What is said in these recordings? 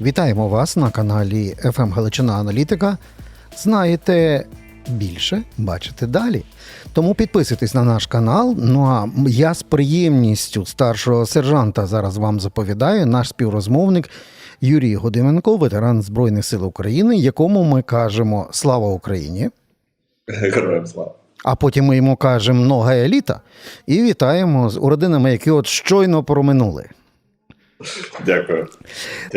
Вітаємо вас на каналі FM Галичина Аналітика. Знаєте більше, бачите далі. Тому підписуйтесь на наш канал. Ну а я з приємністю старшого сержанта зараз вам заповідаю, наш співрозмовник Юрій Годименко, ветеран Збройних сил України, якому ми кажемо Слава Україні! Героям слава. А потім ми йому кажемо нога еліта і вітаємо з родинами, які от щойно проминули. Дякую.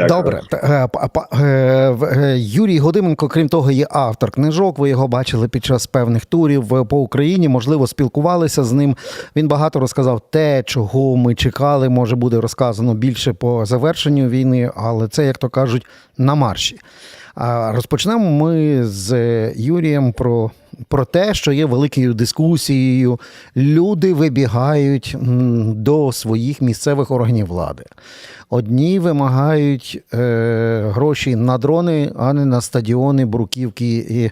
Добре, е, е, е, Юрій Годименко, крім того, є автор книжок. Ви його бачили під час певних турів по Україні. Можливо, спілкувалися з ним. Він багато розказав те, чого ми чекали. Може буде розказано більше по завершенню війни, але це, як то кажуть, на марші. Розпочнемо ми з Юрієм про, про те, що є великою дискусією. Люди вибігають до своїх місцевих органів влади. Одні вимагають е, гроші на дрони, а не на стадіони, бруківки і,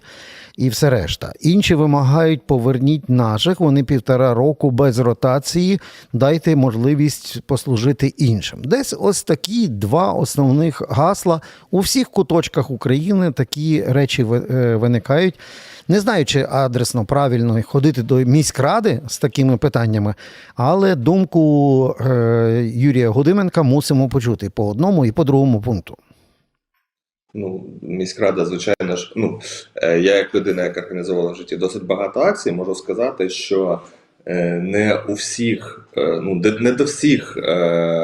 і все решта. Інші вимагають поверніть наших. Вони півтора року без ротації. Дайте можливість послужити іншим. Десь ось такі два основних гасла у всіх куточках України. Такі речі е, виникають. Не знаю, чи адресно правильно ходити до міськради з такими питаннями, але думку е, Юрія Гудименка мусимо почути по одному і по другому пункту. Ну, міськрада, звичайно ж, ну е, я як людина, яка організовувала в житті досить багато акцій, можу сказати, що е, не у всіх, ну не до всіх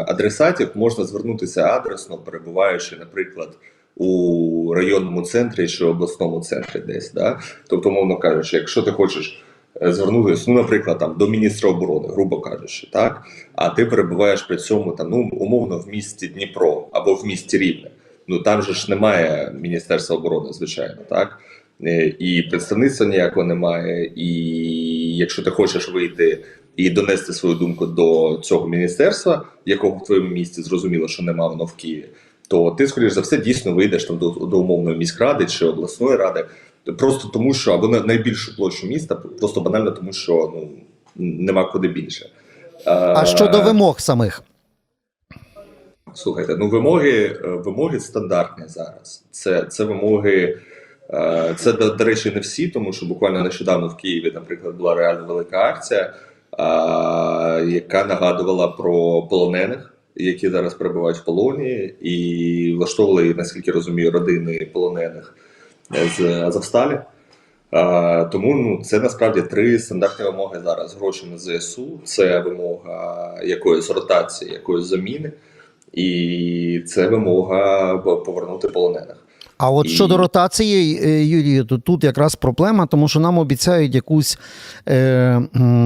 адресатів можна звернутися адресно, перебуваючи, наприклад, у районному центрі чи обласному центрі, десь да. Тобто, мовно кажучи, якщо ти хочеш е, звернутися, ну, наприклад, там до міністра оборони, грубо кажучи, так, а ти перебуваєш при цьому там, ну, умовно в місті Дніпро або в місті Рівне. Ну там же ж немає Міністерства оборони, звичайно, так Е, і представництва ніякого немає. І якщо ти хочеш вийти і донести свою думку до цього міністерства, якого в твоєму місті зрозуміло, що нема воно в Києві, то ти, скоріш за все, дійсно вийдеш там до, до умовної міськради чи обласної ради, просто тому, що або на найбільшу площу міста, просто банально тому, що ну нема куди більше. А щодо вимог самих, Слухайте, ну вимоги, е, вимоги стандартні зараз. Це, це вимоги. е, Це, до, до речі, не всі, тому що буквально нещодавно в Києві, наприклад, була реально велика акція, е, яка нагадувала про полонених, які зараз перебувають в полоні, і влаштовували, наскільки розумію, родини полонених з Азовсталі. Тому ну, це насправді три стандартні вимоги зараз. Гроші на ЗСУ, це вимога якоїсь ротації, якоїсь заміни. І це вимога повернути полонених. А от І- щодо ротації, е, Юрію, то тут якраз проблема, тому що нам обіцяють якусь е,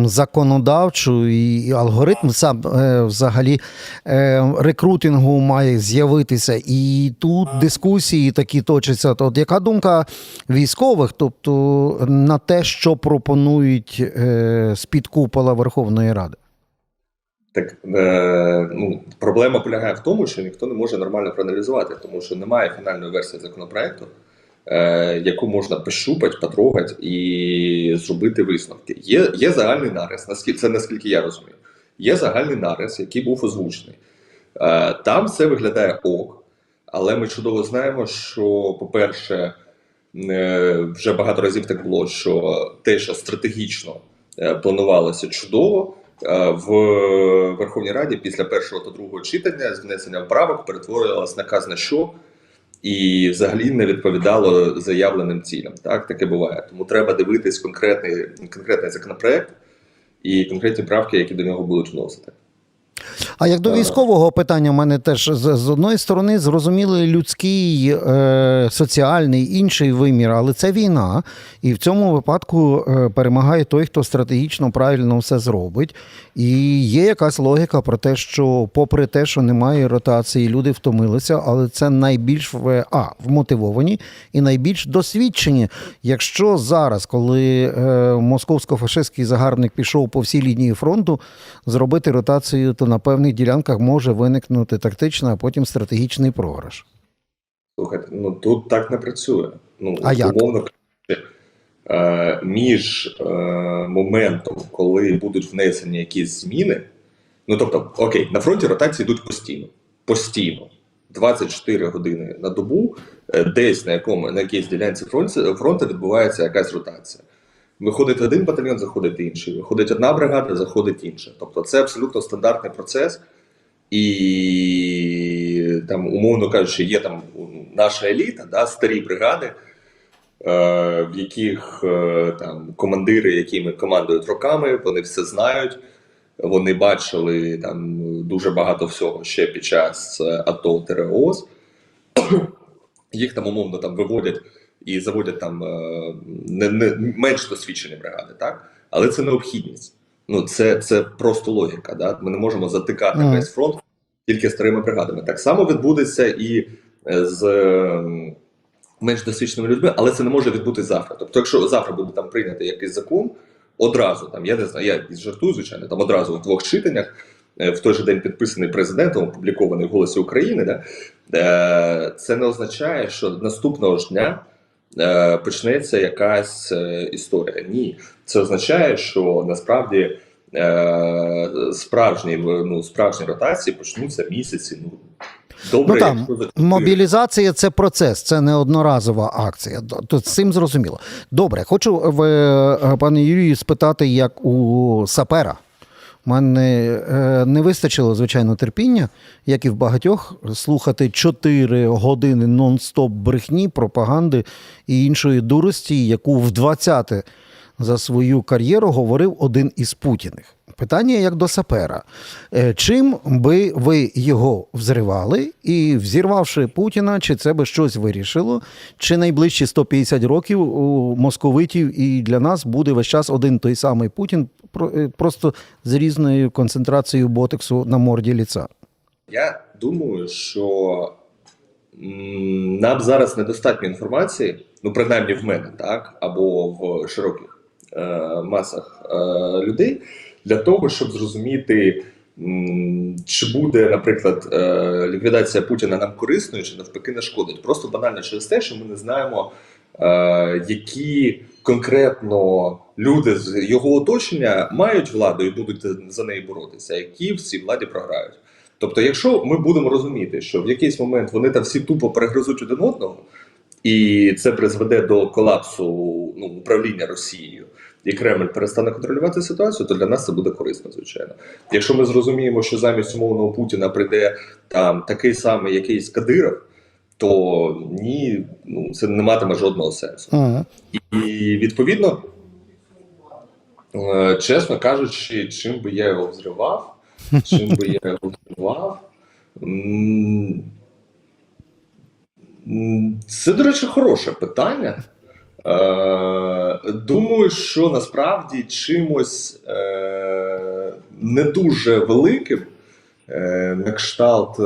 законодавчу і алгоритм сам е, взагалі е, рекрутингу має з'явитися. І тут дискусії такі точаться. То от яка думка військових, тобто на те, що пропонують е, з-під купола Верховної Ради? Так е, ну, проблема полягає в тому, що ніхто не може нормально проаналізувати, тому що немає фінальної версії законопроекту, е, яку можна пощупати, потрогати і зробити висновки. Є, є загальний нарис, наскільки це наскільки я розумію. Є загальний нарис, який був озвучений. Е, там все виглядає ок, але ми чудово знаємо, що, по-перше, е, вже багато разів так було, що те, що стратегічно е, планувалося чудово, в Верховній Раді після першого та другого читання з внесенням правок перетворювалось на що і взагалі не відповідало заявленим цілям. Так таке буває. Тому треба дивитись конкретний, конкретний законопроект і конкретні правки, які до нього будуть вносити. А як до військового питання, в мене теж з, з одної сторони зрозумілий людський, е, соціальний, інший вимір, але це війна, і в цьому випадку е, перемагає той, хто стратегічно правильно все зробить. І є якась логіка про те, що, попри те, що немає ротації, люди втомилися, але це найбільш в а вмотивовані і найбільш досвідчені. Якщо зараз, коли е, московсько-фашистський загарбник пішов по всій лінії фронту, зробити ротацію, то на певних ділянках може виникнути тактичний, а потім стратегічний програш. Слухайте, ну тут так не працює. Ну, А як? умовно е, між е, моментом, коли будуть внесені якісь зміни, ну тобто, окей, на фронті ротації йдуть постійно. Постійно. 24 години на добу, е, десь на якому на якійсь ділянці фронту, відбувається якась ротація. Виходить один батальйон, заходить інший. Виходить одна бригада, заходить інша. Тобто це абсолютно стандартний процес. І там, умовно кажучи, є там наша еліта, да, старі бригади, е, в яких е, там командири, якими командують роками, вони все знають. Вони бачили там дуже багато всього ще під час е, АТО ТРОС. Їх там умовно там виводять і заводять там е, не, не менш досвідчені бригади, так? Але це необхідність. Ну, це, це просто логіка. Да? Ми не можемо затикати весь фронт тільки старими бригадами. Так само відбудеться і е, з е, менш досвідченими людьми, але це не може відбутися завтра. Тобто, якщо завтра буде там прийнятий якийсь закон, одразу там, я не знаю, я жартую, звичайно, там одразу в двох читаннях. е, В той же день підписаний президентом, опублікований в Голосі України, да, е, це не означає, що наступного ж дня е, почнеться якась історія. Ні, це означає, що насправді справжні ну, справжні ротації почнуться місяці. Ну добре, Ну там якщо мобілізація це процес, це не одноразова акція. Тут з цим зрозуміло. Добре, хочу в е, пане Юрію спитати, як у сапера. У мене е, не вистачило, звичайно, терпіння, як і в багатьох, слухати 4 години нон-стоп брехні, пропаганди і іншої дурості, яку в 20-те за свою кар'єру говорив один із Путіних. Питання як до сапера. Е, Чим би ви його взривали, і взірвавши Путіна, чи це би щось вирішило, чи найближчі 150 років у московитів і для нас буде весь час один той самий Путін, е, просто з різною концентрацією ботексу на морді ліца? Я думаю, що нам зараз недостатньо інформації, ну принаймні в мене, так, або в широких е, масах людей, для того, щоб зрозуміти, чи буде, наприклад, е, ліквідація Путіна нам корисною, чи навпаки не шкодить. Просто банально через те, що ми не знаємо, е, які конкретно люди з його оточення мають владу і будуть за неї боротися, які в цій владі програють. Тобто, якщо ми будемо розуміти, що в якийсь момент вони там всі тупо перегризуть один одного, і це призведе до колапсу ну, управління Росією, і Кремль перестане контролювати ситуацію, то для нас це буде корисно, звичайно. Якщо ми зрозуміємо, що замість умовного Путіна прийде там такий самий якийсь Кадиров, то ні, ну це не матиме жодного сенсу. Ага. І відповідно, е, чесно кажучи, чим би я його взривав, чим би я його взривав. Це, до речі, хороше питання. Е, Думаю, що насправді чимось е, не дуже великим, е, на кшталт е,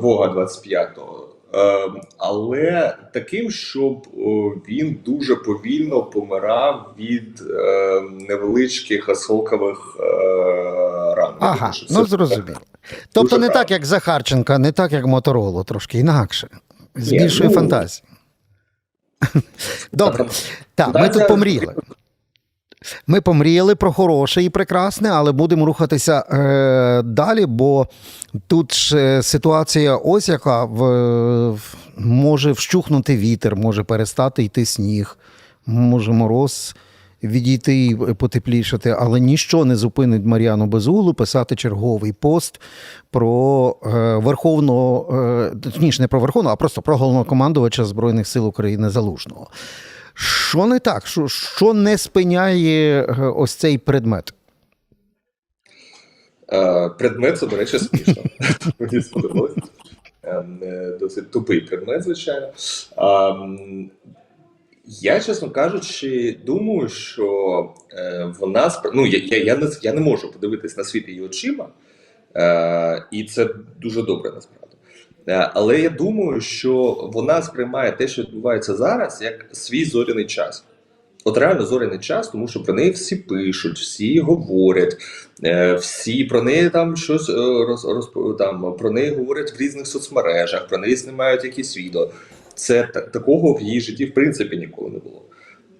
Вога 25-го, е, але таким, щоб він дуже повільно помирав від е, невеличких осколкових е, ран. Ага, Тому ну зрозуміло. Тобто не Дуже так, як Захарченка, не так, як Моторолу, трошки інакше. З більшою ну, фантазією. Добре. Так, ми тут помріяли. Ми помріяли про хороше і прекрасне, але будемо рухатися е, далі, бо тут ж ситуація ось яка в, в- може вщухнути вітер, може перестати йти сніг, може мороз відійти і потеплішати, але ніщо не зупинить Мар'яну Безуглу писати черговий пост про е, верховного, е, точніше, не про верховного, а просто про головнокомандувача Збройних сил України Залужного. Що не так? Що, що не спиняє е, ось цей предмет? Е, Предмет це, до речі, смішно. Мені сподобалось. Ем, е, Досить тупий предмет, звичайно. Я, чесно кажучи, думаю, що е, вона спр- ну, я, я, я, не, я не можу подивитись на світ її очима, е, і це дуже добре насправді. Е, але я думаю, що вона сприймає те, що відбувається зараз, як свій зоряний час. От реально зоряний час, тому що про неї всі пишуть, всі говорять, е, всі про неї там щось е, роз, розп- там, про неї говорять в різних соцмережах, про неї знімають якісь відео. Це такого в її житті в принципі ніколи не було.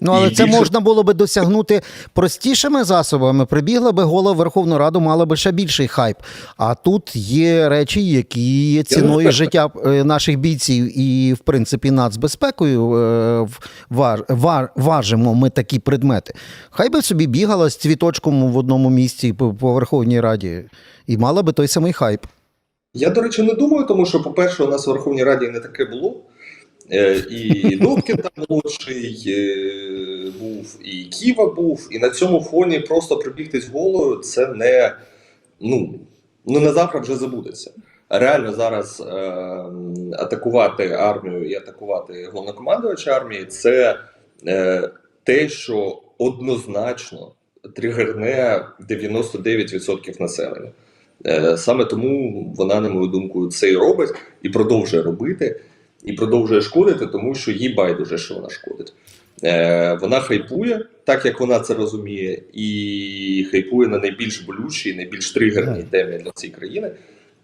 Ну, але І це більше- можна було би досягнути простішими засобами. Прибігла би голова Верховну Раду, мала би ще більший хайп. А тут є речі, які є ціною життя е, наших бійців і, в принципі, нацбезпекою е, важ, вар, важимо ми такі предмети. Хай би собі бігала з цвіточком в одному місці по Верховній Раді і мала би той самий хайп. Я, до речі, не думаю, тому що, по-перше, у нас в Верховній Раді не таке було. Е, І Добкін там молодший е, був, і Ківа був, і на цьому фоні просто прибігти з голою це не ну, ну на завтра вже забудеться. Реально зараз е, атакувати армію і атакувати головнокомандувача армії це е, те, що однозначно тригерне 99% населення. Е, Саме тому вона, на мою думку, це і робить, і продовжує робити, і продовжує шкодити, тому що їй байдуже, що вона шкодить. Е, Вона хайпує, так як вона це розуміє, і хайпує на найбільш болючій, найбільш тригерній темі для цієї країни.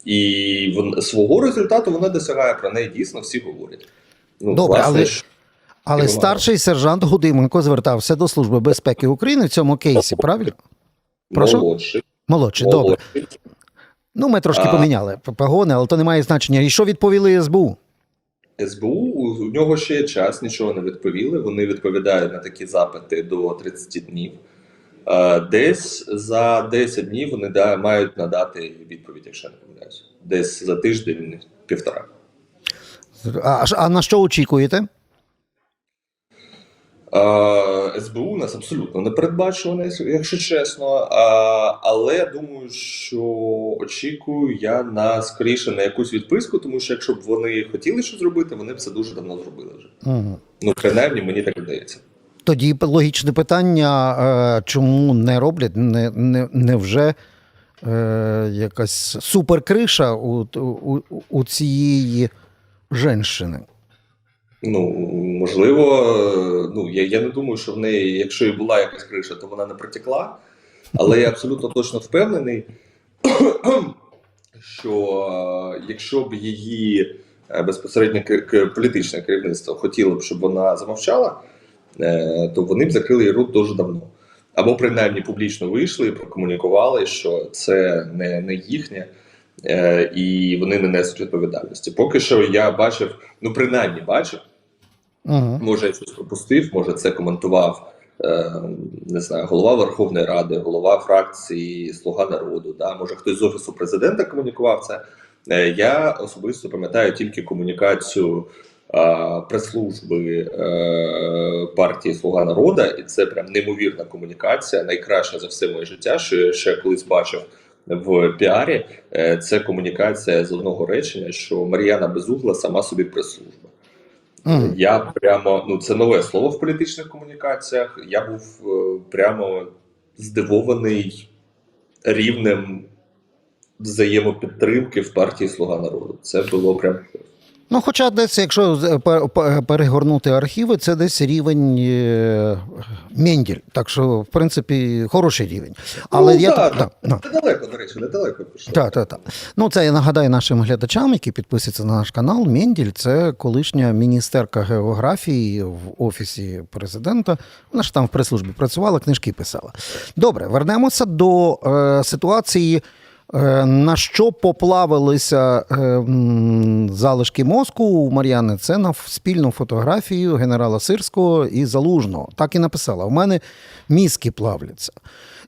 І вон, свого результату вона досягає про неї дійсно всі говорять. Ну, Добре, власне, але- Але старший сержант Гудименко звертався до Служби безпеки України в цьому кейсі, правильно? Прошу? молодший, Молодший, добре. Ну, ми трошки А. поміняли погони, але то не має значення. І що відповіли СБУ? СБУ у нього ще є час, нічого не відповіли. Вони відповідають на такі запити до 30 днів. Е, Десь за 10 днів вони мають надати відповідь, якщо не помиляюсь. Десь за тиждень, півтора. А, а на що очікуєте? СБУ у нас абсолютно не передбачуване, якщо чесно. Але я думаю, що очікую я на скоріше на якусь відписку, тому що якщо б вони хотіли щось зробити, вони б це дуже давно зробили вже. Угу. Ну, принаймні, мені так здається. Тоді логічне питання: е, чому не роблять? Не, не, невже е, якась суперкриша у, у, у цієї женщини? Ну, можливо, е, ну я, я не думаю, що в неї, якщо і була якась криша, то вона не протекла. Але я абсолютно точно впевнений, що е, якщо б її е, безпосередньо політичне керівництво хотіло б, щоб вона замовчала, то вони б закрили її рот дуже давно. Або принаймні публічно вийшли і прокомунікували, що це не, не їхнє, і вони не несуть відповідальності. Поки що я бачив, ну принаймні бачив. Угу. Може, я щось пропустив, може, це коментував е, не знаю, голова Верховної Ради, голова фракції Слуга народу. Да? Може, хтось з офісу президента комунікував це. Е, я особисто пам'ятаю тільки комунікацію е, прес-служби е, партії Слуга народу, і це прям неймовірна комунікація, найкраща за все моє життя, що я ще колись бачив. В піарі Е, це комунікація з одного речення, що Мар'яна Безугла сама собі прес-служба. Угу. Я прямо ну це нове слово в політичних комунікаціях. Я був е, прямо здивований рівнем взаємопідтримки в партії Слуга народу. Це було прям Ну, хоча десь, якщо пе- перегорнути архіви, це десь рівень е, Менділь. Так що, в принципі, хороший рівень. Але ну, я да, так. Да, да. недалеко, до речі, недалеко пішло. Так, так, так. Ну, це я нагадаю нашим глядачам, які підписуються на наш канал. Менділь це колишня міністерка географії в офісі президента. Вона ж там в прес-службі працювала, книжки писала. Добре, вернемося до е, ситуації. Е, На що поплавилися е, залишки мозку у Мар'яни? Це на спільну фотографію генерала Сирського і Залужного. Так і написала: у мене мізки плавляться.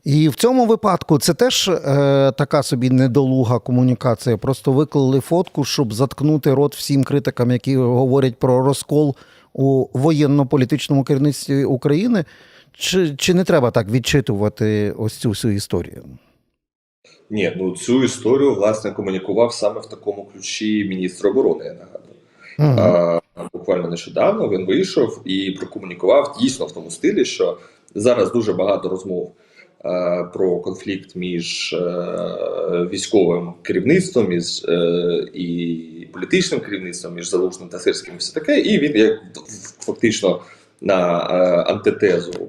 І в цьому випадку це теж е, така собі недолуга комунікація. Просто виклали фотку, щоб заткнути рот всім критикам, які говорять про розкол у воєнно-політичному керівництві України. Чи, чи не треба так відчитувати ось цю всю історію? Ні, ну цю історію власне комунікував саме в такому ключі міністр оборони. Я нагадую. Мгм. А, буквально нещодавно він вийшов і прокомунікував дійсно в тому стилі, що зараз дуже багато розмов е, про конфлікт між е, військовим керівництвом із, е, і політичним керівництвом, між Залужним та Сирським, і все таке. І він як фактично на антитезу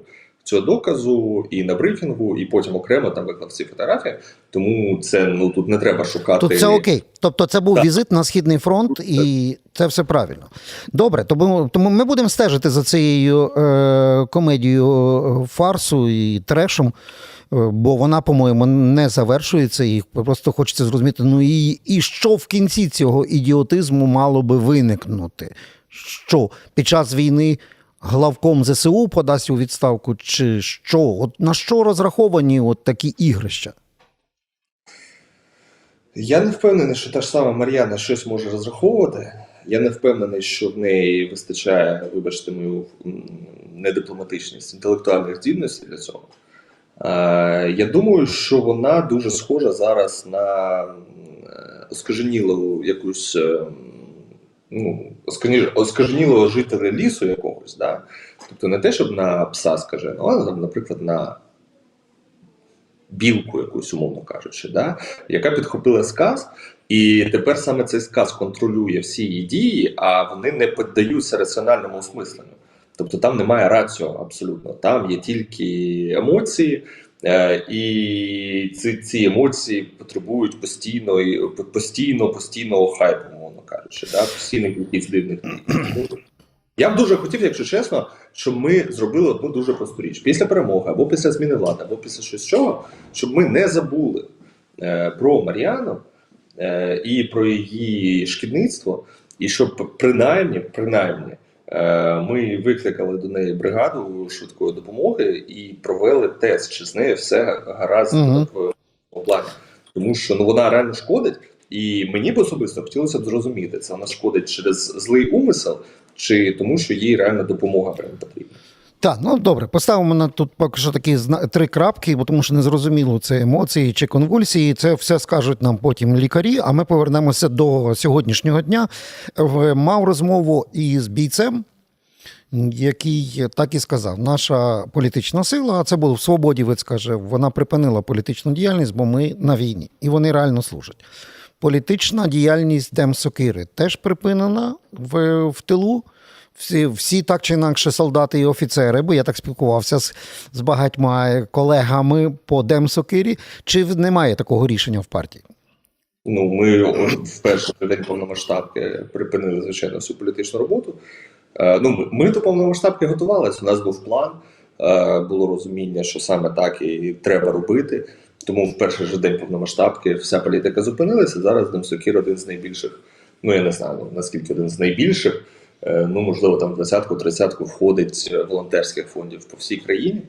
цього доказу і на брифінгу, і потім окремо там виклав ці фотографії. Тому це ну тут не треба шукати. Тут це окей. Тобто це був Так. візит на східний фронт, і це все правильно. Добре, тому, тому ми будемо стежити за цією е, комедією е, фарсу і трешем, е, бо вона, по-моєму, не завершується, і просто хочеться зрозуміти, ну і, і що в кінці цього ідіотизму мало би виникнути? Що під час війни главком ЗСУ подасть у відставку, чи що? От на що розраховані от такі ігрища? Я не впевнений, що та ж сама Мар'яна щось може розраховувати. Я не впевнений, що в неї вистачає, вибачте, мою недипломатичність інтелектуальних здібностей для цього. Е, Я думаю, що вона дуже схожа зараз на е, оскаженілу якусь е, ну, оскаженілого жителя лісу якогось. Да? Тобто не те, щоб на пса скажено, а наприклад, на білку якусь, умовно кажучи, да? яка підхопила сказ, і тепер саме цей сказ контролює всі її дії, а вони не піддаються раціональному осмисленню. Тобто там немає раціо абсолютно. Там є тільки емоції, і ці, ці емоції потребують постійно, постійно, постійного хайпу, умовно кажучи, да? постійних якихось дивних. Я б дуже хотів, якщо чесно, щоб ми зробили одну дуже просту річ. Після перемоги, або після зміни влади, або після щось чого, щоб ми не забули е, про Мар'яну е, і про її шкідництво, і щоб принаймні, принаймні, е, ми викликали до неї бригаду швидкої допомоги і провели тест, чи з нею все гаразд Мгм. в плані. Тому що ну вона реально шкодить, і мені б особисто хотілося б зрозуміти, це вона шкодить через злий умисел, чи тому, що їй реально допомога прям потрібна. Так, ну добре, поставимо на тут поки що такі три крапки, бо тому що не зрозуміло, це емоції чи конвульсії. Це все скажуть нам потім лікарі. А ми повернемося до сьогоднішнього дня. Мав розмову із бійцем, який так і сказав: наша політична сила, а це був свободівець, каже, вона припинила політичну діяльність, бо ми на війні, і вони реально служать. Політична діяльність Демсокири теж припинена в, в тилу. Всі, всі так чи інакше солдати і офіцери, бо я так спілкувався з, з багатьма колегами по Демсокирі. Чи немає такого рішення в партії? Ну, ми в перший день повномасштабки припинили звичайно всю політичну роботу. Е, ну, ми, до повномасштабки готувалися. У нас був план, е, було розуміння, що саме так і треба робити. Тому в перший же день повномасштабки вся політика зупинилася. Зараз Демсокір один з найбільших. Ну я не знаю наскільки один з найбільших. Е, ну можливо, там в двадцятку, тридцятку входить волонтерських фондів по всій країні.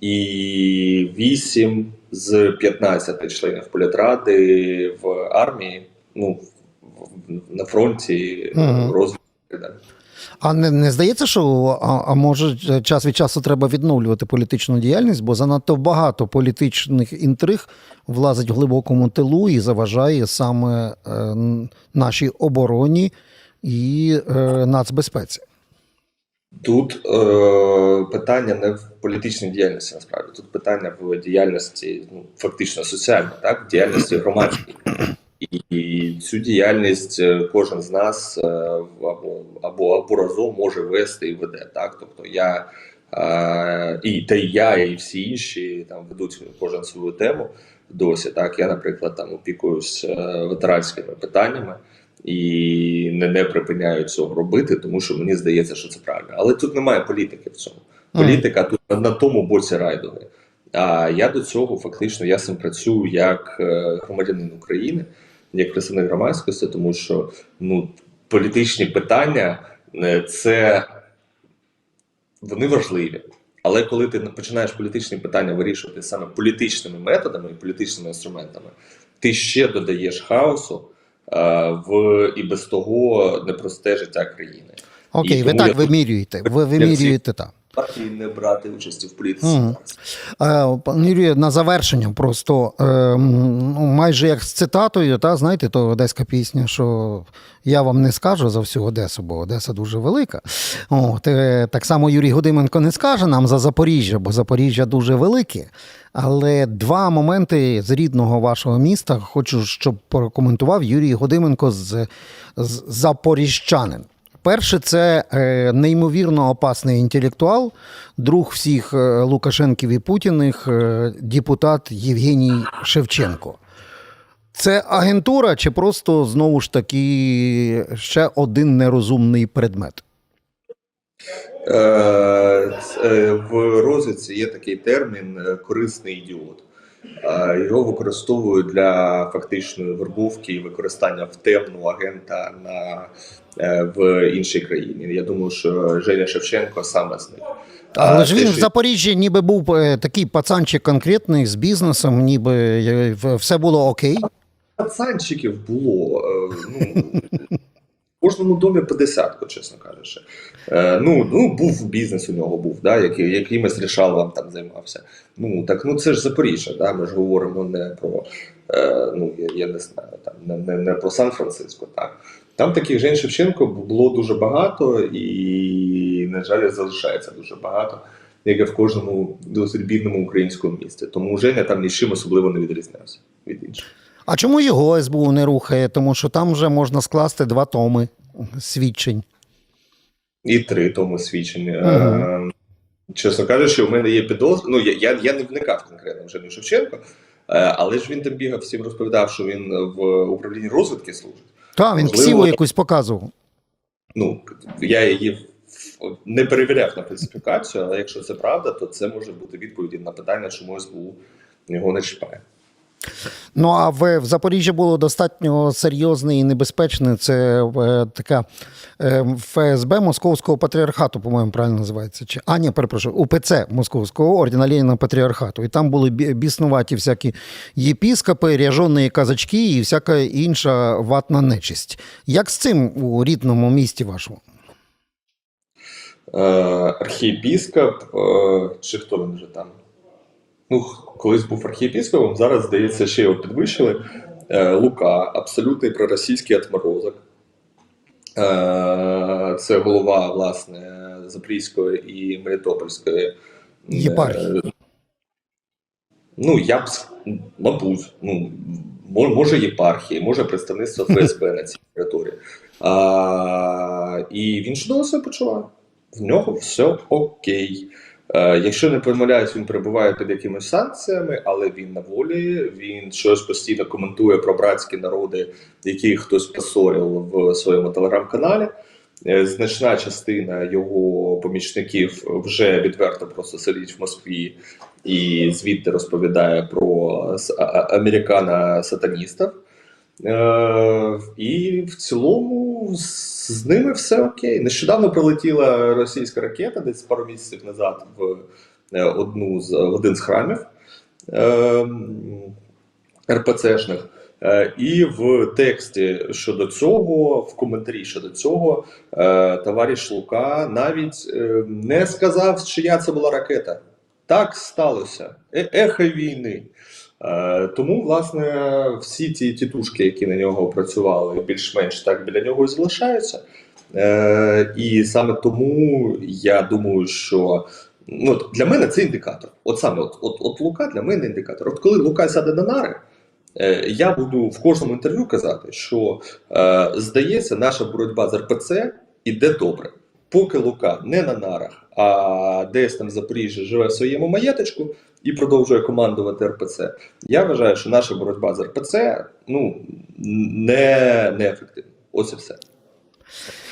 І 8 з 15 членів політради в армії, ну на фронті Мгм. розвитку. А не, не здається, що а, а може час від часу треба відновлювати політичну діяльність, бо занадто багато політичних інтриг влазить в глибокому тилу і заважає саме е, нашій обороні і е, нацбезпеці. Тут е, питання не в політичній діяльності, насправді тут питання в діяльності, ну фактично соціальній, так діяльності громадській. І, цю діяльність е, кожен з нас е, або, або, або разом може вести і веде. Так, тобто я е, і та я, і всі інші там ведуть кожен свою тему досі. Так, я, наприклад, там опікуюсь е, ветеранськими питаннями і не, не припиняю цього робити, тому що мені здається, що це правильно. Але тут немає політики в цьому. Політика тут на, на тому боці райдуги. А я до цього фактично я цим працюю як е, громадянин України, як представник громадськості, тому що ну, політичні питання е, це вони важливі. Але коли ти починаєш політичні питання вирішувати саме політичними методами і політичними інструментами, ти ще додаєш хаосу в і без того непросте життя країни. Окей, І ви так я- вимірюєте. Ви вимірюєте так. Партії не брати участі в політиці. Е, Пане Юрію, на завершення просто е, ну, майже як з цитатою, та знаєте, то одеська пісня, що я вам не скажу за всю Одесу, бо Одеса дуже велика. От, е, так само Юрій Гудименко не скаже нам за Запоріжжя, бо Запоріжжя дуже велике. Але два моменти з рідного вашого міста хочу, щоб прокоментував Юрій Годименко з, з Запоріжчанин. Перше, це е, неймовірно опасний інтелектуал, друг всіх е, Лукашенків і Путіних, е, депутат Євгеній Шевченко. Це агентура чи просто знову ж таки ще один нерозумний предмет? В розвідці є такий термін корисний ідіот. Його використовують для фактичної вербовки і використання в темну агента на, е, в іншій країні. Я думаю, що Женя Шевченко саме з них. Але А ж він в Запоріжжі ніби був е, такий пацанчик конкретний з бізнесом, ніби е, все було окей. пацанчиків було. Ну, в кожному домі по десятку, чесно кажучи. Е, Ну, ну був бізнес у нього був, да, який, якимось рішалом там займався. Ну так ну це ж Запоріжжя, да, ми ж говоримо не про е, ну я, я не знаю, там не, не, не про Сан-Франциско. Так. Там таких Жень Шевченко було дуже багато, і, на жаль, залишається дуже багато, як і в кожному досить бідному українському місті. Тому Женя там нічим особливо не відрізнявся від інших. А чому його СБУ не рухає? Тому що там вже можна скласти два томи свідчень. І три тому свідчення. Ага. Чесно кажучи, у мене є підозра. Ну, я, я, я не вникав конкретно в Женю Шевченко, е, але ж він там бігав, всім розповідав, що він в управлінні розвитки служить. Та він Можливо, ксіву якусь показував. Ну, я її не перевіряв на фальсифікацію, але якщо це правда, то це може бути відповіді на питання, чому СБУ його не чіпає. Ну а в, в Запоріжжі було достатньо серйозне і небезпечне. Це е, така е, ФСБ Московського патріархату, по-моєму, правильно називається. Чи а ні, перепрошую, УПЦ Московського ордена Леніна патріархату. І там були біснуваті всякі єпіскопи, ряжоні казачки і всяка інша ватна нечисть. Як з цим у рідному місті вашому? Е, архієпіскоп, е, чи хто він вже там? Ну, колись був архієпіскопом, зараз, здається, ще його підвищили. Е, Лука, абсолютний проросійський отморозок. Е, це голова, власне, Запорізької і Мелітопольської. е, Єпархії. Ну, я б, мабуть, ну, може єпархії, може представництво ФСБ на цій території. А, і він чудово себе почуває. В нього все окей. Е, якщо не помиляюсь, він перебуває під якимись санкціями, але він на волі, він щось постійно коментує про братські народи, які хтось посорив в своєму телеграм-каналі. Е, Значна частина його помічників вже відверто просто сидить в Москві і звідти розповідає про с- а- а- американо-сатаністів. Е, і в цілому з ними все окей. Нещодавно прилетіла російська ракета десь пару місяців назад в е, одну з в один з храмів е, РПЦшних. І в тексті щодо цього, в коментарі щодо цього, е, товариш Лука навіть е, не сказав, чия це була ракета. Так сталося. Е- Ехо війни. Е, Тому, власне, всі ті тітушки, які на нього працювали, більш-менш так біля нього і залишаються. Е, І саме тому я думаю, що ну, для мене це індикатор. От саме от, от, от Лука для мене індикатор. От коли Лука сяде на нари, е, я буду в кожному інтерв'ю казати, що здається, наша боротьба з РПЦ іде добре. Поки Лука не на нарах, а десь там в Запоріжжі живе в своєму маєточку і продовжує командувати РПЦ. Я вважаю, що наша боротьба з РПЦ ну не, неефективна. Ось і все.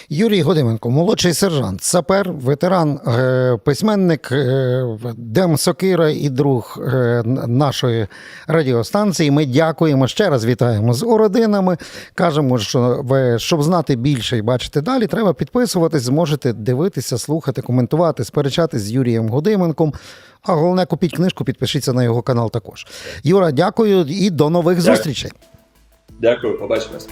Юрій Годименко, молодший сержант, сапер, ветеран, е, письменник, е, Дем Сокира і друг е, нашої радіостанції. Ми дякуємо ще раз вітаємо з родинами. Кажемо, що ви, щоб знати більше і бачити далі, треба підписуватись, зможете дивитися, слухати, коментувати, сперечатись з Юрієм Годименком. А головне, купіть книжку, підпишіться на його канал також. Юра, дякую і до нових Дякую. зустрічей. Дякую, побачимось.